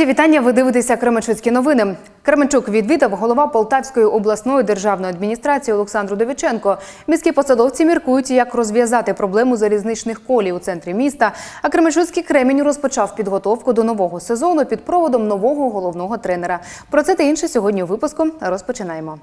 Друзі, вітання! Ви дивитеся Кременчуцькі новини. Кременчук відвідав голова Полтавської обласної державної адміністрації Олександру Довіченко. Міські посадовці міркують, як розв'язати проблему залізничних колій у центрі міста. А Кременчуцький Кремінь розпочав підготовку до нового сезону під проводом нового головного тренера. Про це та інше сьогодні у випуску розпочинаємо.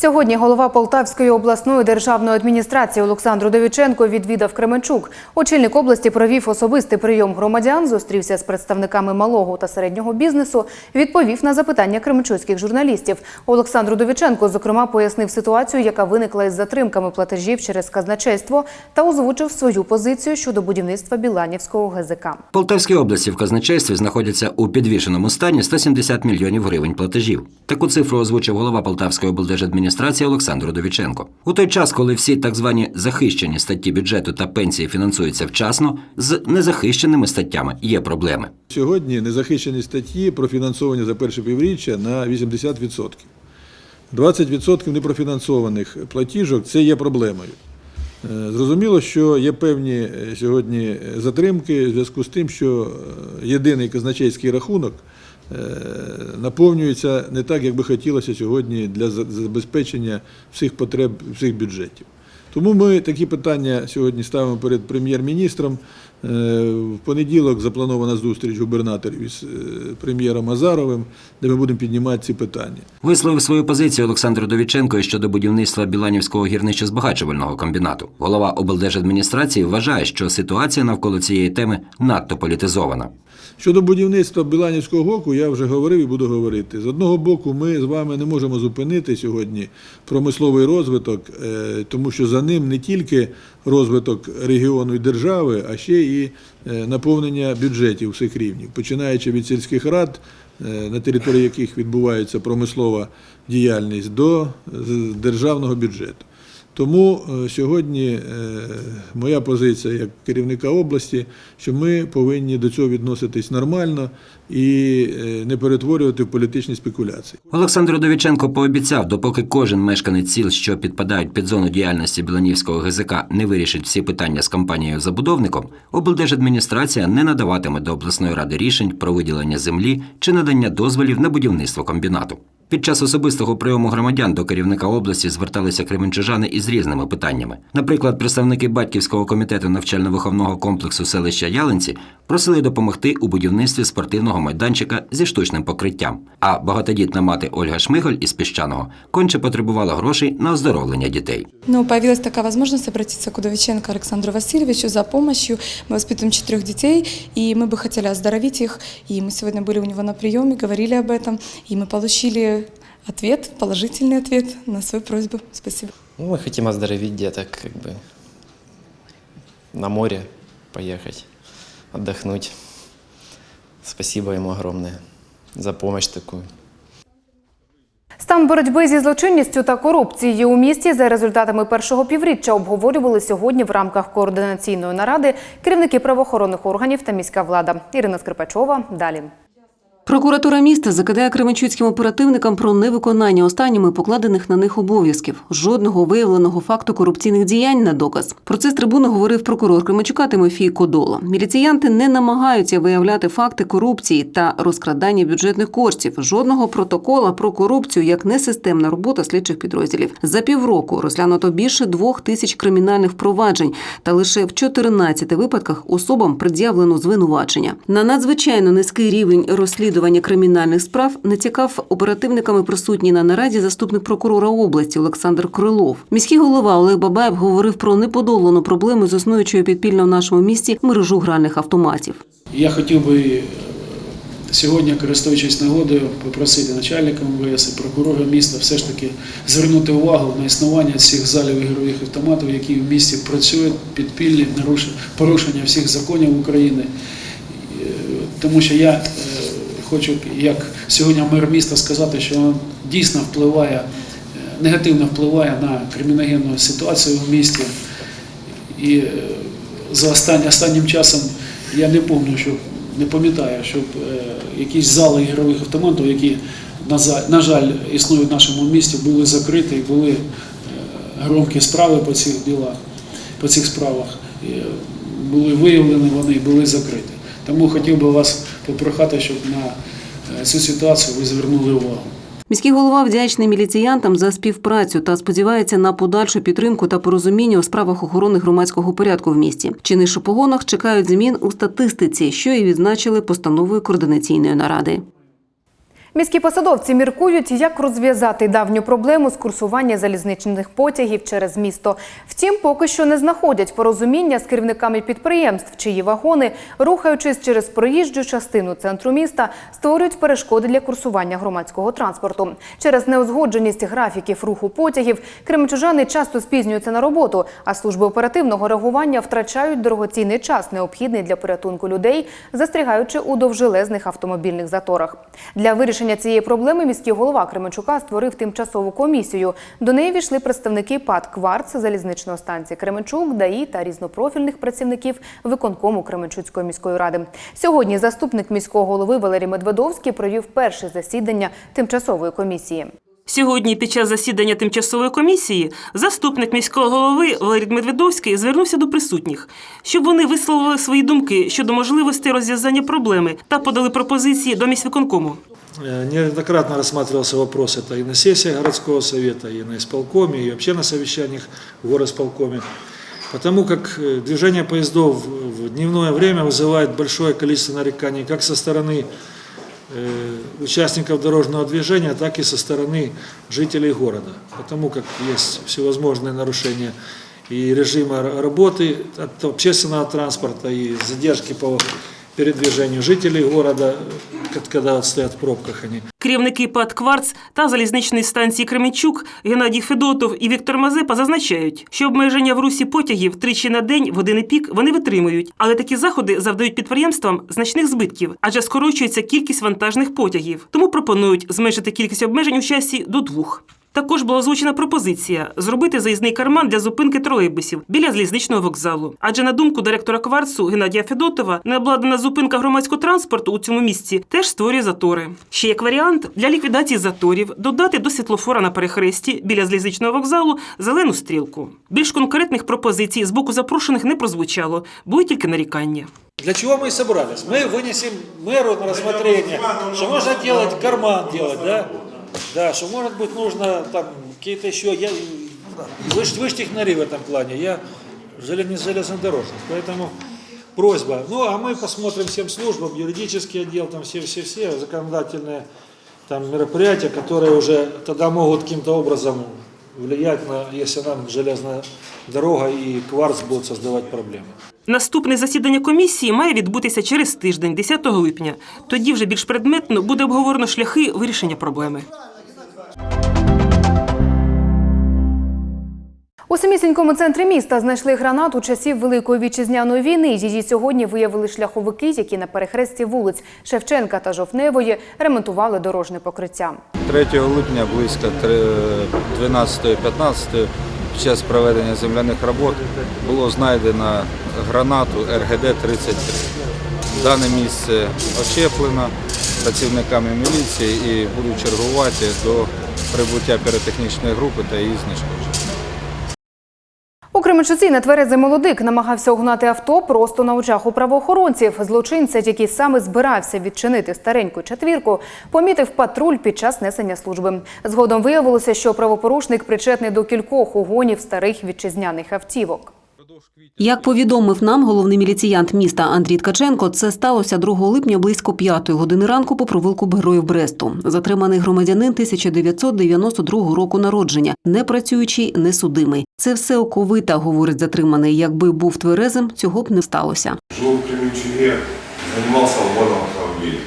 Сьогодні голова Полтавської обласної державної адміністрації Олександр Довіченко відвідав Кременчук. Очільник області провів особистий прийом громадян, зустрівся з представниками малого та середнього бізнесу, відповів на запитання кременчуцьких журналістів. Олександр Довіченко, зокрема, пояснив ситуацію, яка виникла із затримками платежів через казначейство, та озвучив свою позицію щодо будівництва Біланівського ГЗК. В Полтавській області в казначействі знаходяться у підвішеному стані 170 мільйонів гривень платежів. Таку цифру озвучив голова Полтавської облдержадміністрації Олександр Довіченко. У той час, коли всі так звані захищені статті бюджету та пенсії фінансуються вчасно, з незахищеними статтями є проблеми. Сьогодні незахищені статті профінансовані за перше півріччя на 80%. 20% непрофінансованих платіжок це є проблемою. Е, Зрозуміло, що є певні е, сьогодні затримки в зв'язку з тим, що е, єдиний казначейський рахунок е, наповнюється не так, як би хотілося сьогодні для забезпечення всіх потреб всіх бюджетів. Тому ми такі питання сьогодні ставимо перед прем'єр-міністром. Е, В понеділок запланована зустріч губернаторів із е, прем'єром Азаровим, де ми будемо піднімати ці питання. Висловив свою позицію Олександр Довіченко щодо будівництва Біланівського гірничо-збагачувального комбінату. Голова облдержадміністрації вважає, що ситуація навколо цієї теми надто політизована. Щодо будівництва Біланівського ГОКу, я вже говорив і буду говорити. З одного боку, ми з вами не можемо зупинити сьогодні промисловий розвиток, е, тому що за ним не тільки розвиток регіону і держави, а ще і е, наповнення бюджетів всіх рівнів, починаючи від сільських рад, е, на території яких відбувається промислова діяльність, до державного бюджету. Тому е, сьогодні е, моя позиція як керівника області, що ми повинні до цього відноситись нормально і е, не перетворювати в політичні спекуляції. Олександр Довіченко пообіцяв, допоки кожен мешканець сіл, що підпадають під зону діяльності Біланівського ГЗК, не вирішить всі питання з компанією-забудовником, облдержадміністрація не надаватиме до обласної ради рішень про виділення землі чи надання дозволів на будівництво комбінату. Під час особистого прийому громадян до керівника області зверталися кременчужани із різними питаннями. Наприклад, представники батьківського комітету навчально-виховного комплексу селища Ялинці просили допомогти у будівництві спортивного майданчика зі штучним покриттям. А багатодітна мати Ольга Шмиголь із піщаного конче потребувала грошей на оздоровлення дітей. Ну, появилась такая возможность обратиться к Удовиченко Александру Васильевичу за помощью. Мы воспитываем четырех детей, и мы бы хотели оздоровить их. И мы сегодня были у него на приеме, говорили об этом, и мы получили ответ, положительный ответ на свою просьбу. Спасибо. Ну, мы хотим оздоровить деток, как бы на море поехать, отдохнуть. Спасибо ему огромное за помощь такую. Стан боротьби зі злочинністю та корупцією у місті за результатами першого півріччя обговорювали сьогодні в рамках координаційної наради керівники правоохоронних органів та міська влада. Ірина Скрипачова. Далі. Прокуратура міста закидає кременчуцьким оперативникам про невиконання останніми покладених на них обов'язків. Жодного виявленого факту корупційних діянь на доказ. Про це з трибуни говорив прокурор Кременчука Тимофій Кодола. Міліціянти не намагаються виявляти факти корупції та розкрадання бюджетних коштів. Жодного протокола про корупцію як несистемна робота слідчих підрозділів. За півроку розглянуто більше двох тисяч кримінальних впроваджень, та лише в 14 випадках особам пред'явлено звинувачення. На надзвичайно низький рівень розслідування кримінальних справ не цікав оперативниками присутній на нараді заступник прокурора області Олександр Крилов. Міський голова Олег Бабаєв говорив про неподолану проблему з існуючою підпільно в нашому місті мережу гральних автоматів. Я хотів би е, сьогодні, користуючись нагодою, попросити начальника МВС і прокурора міста все ж таки звернути увагу на існування цих залів ігрових автоматів, які в місті працюють підпільні, порушення всіх законів України. Е, Тому що я е, хочу, як сьогодні мер міста, сказати, що він дійсно впливає, е, негативно впливає на криміногенну ситуацію в місті. І е, за останнім, останнім часом я не пам'ятаю, щоб не пам'ятаю, щоб е, якісь зали ігрових автоматів, які на, жаль існують в нашому місті, були закриті і були громкі справи по цих ділах, по цих справах. Були виявлені вони були закриті. Тому хотів би вас попрохати, щоб на е, цю ситуацію ви звернули увагу. Міський голова вдячний міліціянтам за співпрацю та сподівається на подальшу підтримку та порозуміння у справах охорони громадського порядку в місті. Чини погонах чекають змін у статистиці, що і відзначили постановою координаційної наради. Міські посадовці міркують, як розв'язати давню проблему з курсування залізничних потягів через місто. Втім, поки що не знаходять порозуміння з керівниками підприємств, чиї вагони, рухаючись через проїжджу частину центру міста, створюють перешкоди для курсування громадського транспорту. Через неузгодженість графіків руху потягів кременчужани часто спізнюються на роботу, а служби оперативного реагування втрачають дорогоцінний час, необхідний для порятунку людей, застрягаючи у довжелезних автомобільних заторах. Для вирішення цієї проблеми міський голова Кременчука створив тимчасову комісію. До неї війшли представники ПАД «Кварц», залізничної станції Кременчук, ДАІ та різнопрофільних працівників виконкому Кременчуцької міської ради. Сьогодні заступник міського голови Валерій Медведовський провів перше засідання тимчасової комісії. Сьогодні під час засідання тимчасової комісії заступник міського голови Валерій Медведовський звернувся до присутніх, щоб вони висловили свої думки щодо можливості розв'язання проблеми та подали пропозиції до міськвиконкому. Э, Неоднократно рассматривался вопрос это и на сессии городского совета, и на исполкоме, и вообще на совещаниях в горосполкоме. Потому как э, движение поездов в дневное время вызывает большое количество нареканий как со стороны э, участников дорожного движения, так и со стороны жителей города. Потому как есть всевозможные нарушения и режима работы от общественного транспорта, и задержки по передвижению жителей города, э, когда вот в пробках. Керівники ПАД «Кварц» та залізничної станції Кременчук Геннадій Федотов і Віктор Мазепа зазначають, що обмеження в русі потягів тричі на день в години пік вони витримують, але такі заходи завдають підприємствам значних збитків, адже скорочується кількість вантажних потягів. Тому пропонують зменшити кількість обмежень у часі до двох. Також була озвучена пропозиція зробити заїзний карман для зупинки тролейбусів біля залізничного вокзалу. Адже на думку директора кварцу Геннадія Федотова, необладнана зупинка громадського транспорту у цьому місці теж створює затори. Ще як варіант для ліквідації заторів додати до світлофора на перехресті біля залізничного вокзалу зелену стрілку. Більш конкретних пропозицій з боку запрошених не прозвучало, були тільки нарікання. Для чего мы и собрались? Мы вынесем мэру на рассмотрение, что можно делать, карман делать, да? Да, что может быть нужно там какие-то еще, я, вы, ж- технари в этом плане, я желе- не железнодорожник, поэтому просьба. Ну, а мы посмотрим всем службам, юридический отдел, там все-все-все, законодательные там мероприятия, которые уже тогда могут каким-то образом влиять на, если нам железная дорога и кварц будут создавать проблемы. Наступне засідання комісії має відбутися через тиждень, 10 липня. Тоді вже більш предметно буде обговорено шляхи вирішення проблеми. У самісінькому центрі міста знайшли гранату часів Великої вітчизняної війни. Її сьогодні виявили шляховики, які на перехресті вулиць Шевченка та Жовтневої ремонтували дорожне покриття. 3 липня близько 12-15 під час проведення земляних робот було знайдено гранату РГД-33. Дане місце очеплено працівниками міліції і будуть чергувати до прибуття піротехнічної групи та її знешкодження. У Кременчуці нетверезий молодик намагався угнати авто просто на очах у правоохоронців. Злочинця, який саме збирався відчинити стареньку четвірку, помітив патруль під час несення служби. Згодом виявилося, що правопорушник причетний до кількох угонів старих вітчизняних автівок. Як повідомив нам головний міліціянт міста Андрій Ткаченко, це сталося 2 липня близько 5 години ранку по провулку Героїв Бресту. Затриманий громадянин 1992 року народження, не працюючий, не судимий. Це все оковита, говорить затриманий. Якби був тверезим, цього б не сталося. Жил в Кременчуге, занимался угоном автомобилей.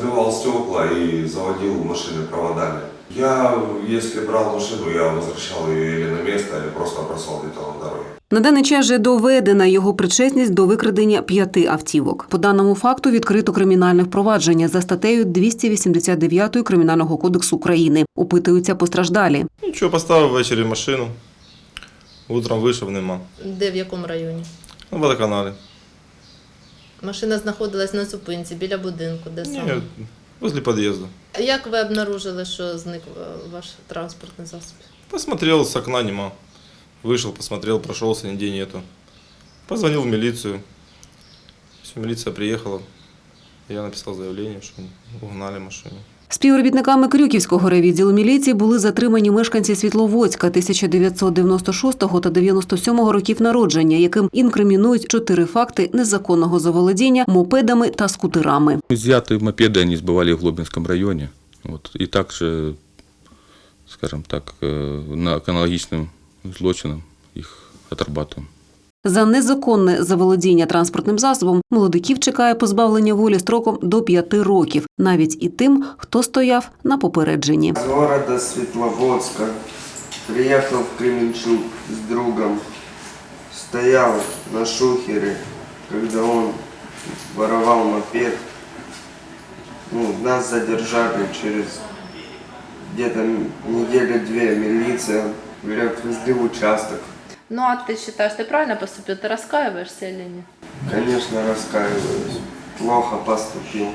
Разбивал стекла и заводил машины проводами. Я, если брал машину, я возвращал ее или на место, или просто бросал где-то на дороге. На даний час же доведена його причетність до викрадення п'яти автівок. По даному факту відкрито кримінальне впровадження за статтею 289 Кримінального кодексу України. Опитуються постраждалі. Нічого, поставив ввечері машину. Утром вийшов, нема. Де в якому районі? На водоканалі. Машина знаходилась на зупинці біля будинку, де саме? Ні, возле під'їзду. Як ви обнаружили, що зник е, ваш транспортний засіб? Посмотрел, с окна нема. Вышел, посмотрел, прошелся, нигде нету. Позвонил в милицию. Все, милиция приехала. Я написал заявление, что угнали машину. Співробітниками Крюківського райвідділу міліції були затримані мешканці Світловодська 1996 та 97 років народження, яким інкримінують чотири факти незаконного заволодіння мопедами та скутерами. Изъятые мопеды они сбывали в Глобинском районе. Вот. И также, скажем так, э, на к аналогичным злочинам их отрабатываем. За незаконне заволодіння транспортним засобом молодиків чекає позбавлення волі строком до п'яти років, навіть і тим, хто стояв на попередженні. С города Светловодска приехал в Кременчук с другом. Стоял на шухере, когда он воровал мопед. Ну, нас задержали через где-то недели две милиция. Говорят, везли в участок. Ну а ты считаешь, ты правильно поступил? Ты раскаиваешься или нет? Конечно, раскаиваюсь. Плохо поступил.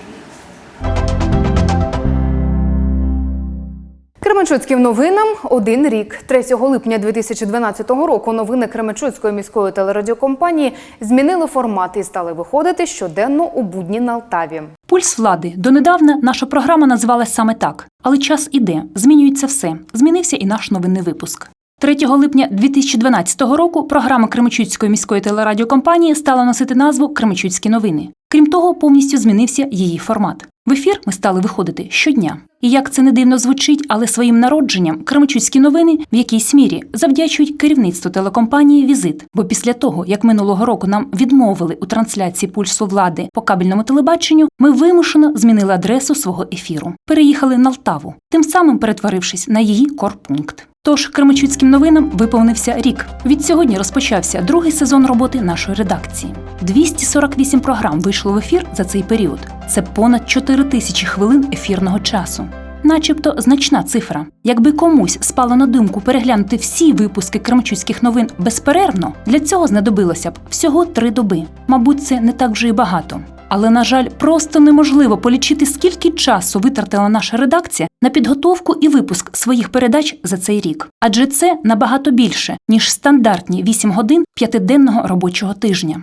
Кременчуцьким новинам один рік. 3 липня 2012 року новини Кременчуцької міської телерадіокомпанії змінили формат і стали виходити щоденно у будні на Алтаві. Пульс влади. Донедавна наша програма називалась саме так. Але час іде, змінюється все. Змінився і наш новинний випуск. 3 липня 2012 року програма Кременчуцької міської телерадіокомпанії стала носити назву Кременчуцькі новини. Крім того, повністю змінився її формат. В ефір ми стали виходити щодня. І як це не дивно звучить, але своїм народженням Кременчуцькі новини в якійсь мірі завдячують керівництву телекомпанії Візит. Бо після того, як минулого року нам відмовили у трансляції пульсу влади по кабельному телебаченню, ми вимушено змінили адресу свого ефіру, переїхали на Лтаву, тим самим перетворившись на її корпункт. Тож Кременчуцьким новинам виповнився рік. Від сьогодні розпочався другий сезон роботи нашої редакції. 248 програм вийшло в ефір за цей період. Це понад 4 тисячі хвилин ефірного часу. Начебто значна цифра. Якби комусь спало на думку переглянути всі випуски кремчуцьких новин безперервно, для цього знадобилося б всього три доби. Мабуть, це не так вже й багато. Але, на жаль, просто неможливо полічити, скільки часу витратила наша редакція на підготовку і випуск своїх передач за цей рік. Адже це набагато більше, ніж стандартні 8 годин п'ятиденного робочого тижня.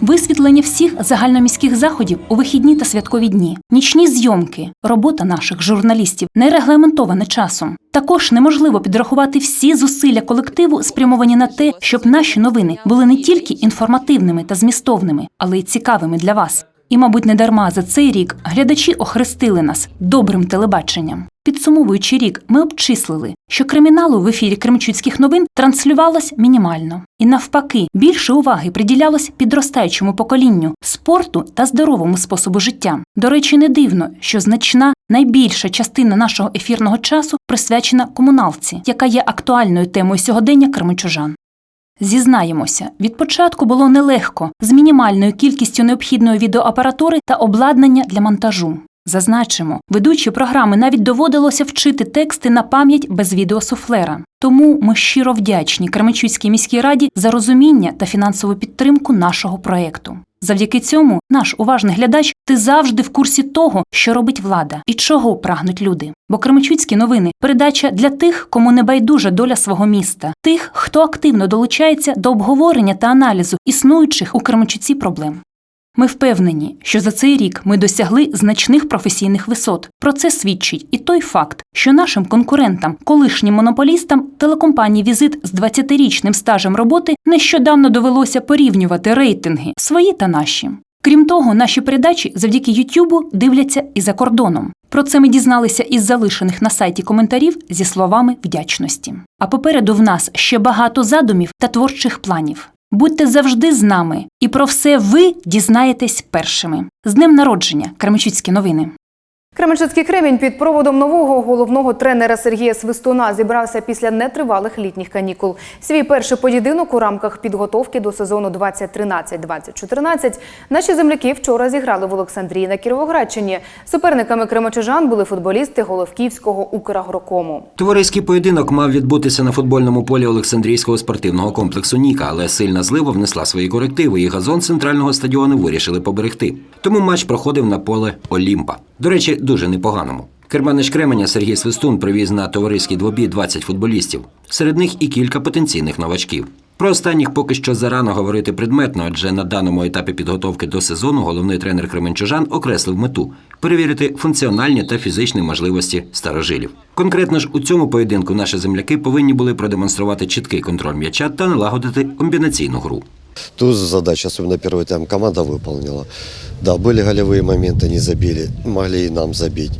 Висвітлення всіх загальноміських заходів у вихідні та святкові дні, нічні зйомки, робота наших журналістів не регламентована часом. Також неможливо підрахувати всі зусилля колективу, спрямовані на те, щоб наші новини були не тільки інформативними та змістовними, але й цікавими для вас. І, мабуть, не дарма за цей рік глядачі охрестили нас добрим телебаченням. Підсумовуючи рік, ми обчислили, що криміналу в ефірі Кремчуцьких новин транслювалось мінімально. І навпаки, більше уваги приділялось підростаючому поколінню, спорту та здоровому способу життя. До речі, не дивно, що значна найбільша частина нашого ефірного часу присвячена комуналці, яка є актуальною темою сьогодення кременчужан. Зізнаємося, від початку було нелегко з мінімальною кількістю необхідної відеоапаратури та обладнання для монтажу. Зазначимо, ведучі програми навіть доводилося вчити тексти на пам'ять без відеосуфлера. Тому ми щиро вдячні Кременчуцькій міській раді за розуміння та фінансову підтримку нашого проєкту. Завдяки цьому наш уважний глядач ти завжди в курсі того, що робить влада і чого прагнуть люди. Бо Кременчуцькі новини передача для тих, кому не байдужа доля свого міста, тих, хто активно долучається до обговорення та аналізу існуючих у Кременчуці проблем. Ми впевнені, що за цей рік ми досягли значних професійних висот. Про це свідчить і той факт, що нашим конкурентам, колишнім монополістам телекомпанії Візит з 20-річним стажем роботи нещодавно довелося порівнювати рейтинги свої та наші. Крім того, наші передачі завдяки Ютубу дивляться і за кордоном. Про це ми дізналися із залишених на сайті коментарів зі словами вдячності. А попереду в нас ще багато задумів та творчих планів. Будьте завжди з нами, і про все ви дізнаєтесь першими. З днем народження, Кременчуцькі новини. Кременчуцький кремінь під проводом нового головного тренера Сергія Свистуна зібрався після нетривалих літніх канікул. Свій перший поєдинок у рамках підготовки до сезону 2013-2014 наші земляки вчора зіграли в Олександрії на Кіровоградщині. Суперниками кременчужан були футболісти Головківського Украгрокому. Товариський поєдинок мав відбутися на футбольному полі Олександрійського спортивного комплексу Ніка, але сильна злива внесла свої корективи, і газон центрального стадіону вирішили поберегти. Тому матч проходив на поле Олімпа. До речі, дуже непоганому. Керманич Кременя Сергій Свистун привіз на товариський двобій 20 футболістів. Серед них і кілька потенційних новачків. Про останніх поки що зарано говорити предметно, адже на даному етапі підготовки до сезону головний тренер Кременчужан окреслив мету перевірити функціональні та фізичні можливості старожилів. Конкретно ж у цьому поєдинку наші земляки повинні були продемонструвати чіткий контроль м'яча та налагодити комбінаційну гру. Ту задачу, особенно первый тайм, команда выполнила. Да, были голевые моменты, не забили, могли и нам забить.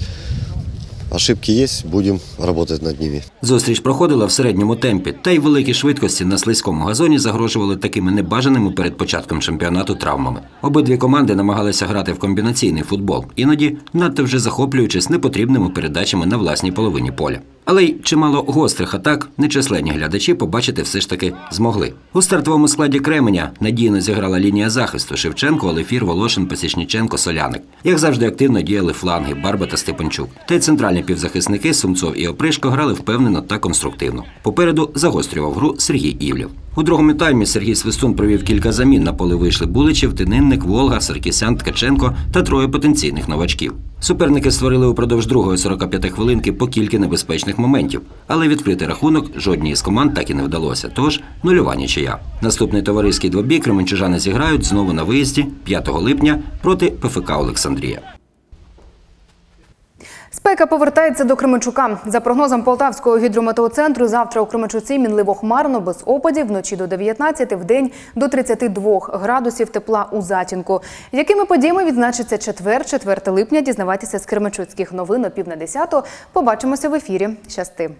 Ошибки есть, будем работать над ними. Зустріч проходила в середньому темпі, та й великі швидкості на слизькому газоні загрожували такими небажаними перед початком чемпіонату травмами. Обидві команди намагалися грати в комбінаційний футбол, іноді надто вже захоплюючись непотрібними передачами на власній половині поля. Але й чимало гострих атак нечисленні глядачі побачити все ж таки змогли. У стартовому складі Кременя надійно зіграла лінія захисту Шевченко, Олефір, Волошин, Посічніченко, Соляник. Як завжди, активно діяли фланги Барба та Степанчук. Та й центральні півзахисники Сумцов і Опришко грали впевнено та конструктивно. Попереду загострював гру Сергій Івлів. У другому таймі Сергій Свистун провів кілька замін. На поле вийшли Буличів, Тининник, Волга, Саркісян, Ткаченко та троє потенційних новачків. Суперники створили упродовж другої 45 хвилинки по кілька небезпечних моментів, але відкрити рахунок жодній із команд так і не вдалося. Тож нульова нічия. Наступний товариський двобій кременчужани зіграють знову на виїзді 5 липня проти ПФК Олександрія. Спека повертається до Кременчука. За прогнозом Полтавського гідрометеоцентру, завтра у Кременчуці мінливо хмарно, без опадів, вночі до 19, в день до 32 градусів тепла у затінку. Якими подіями відзначиться четвер, 4 липня, дізнавайтеся з Кременчуцьких новин о пів на 10. Побачимося в ефірі. Щасти!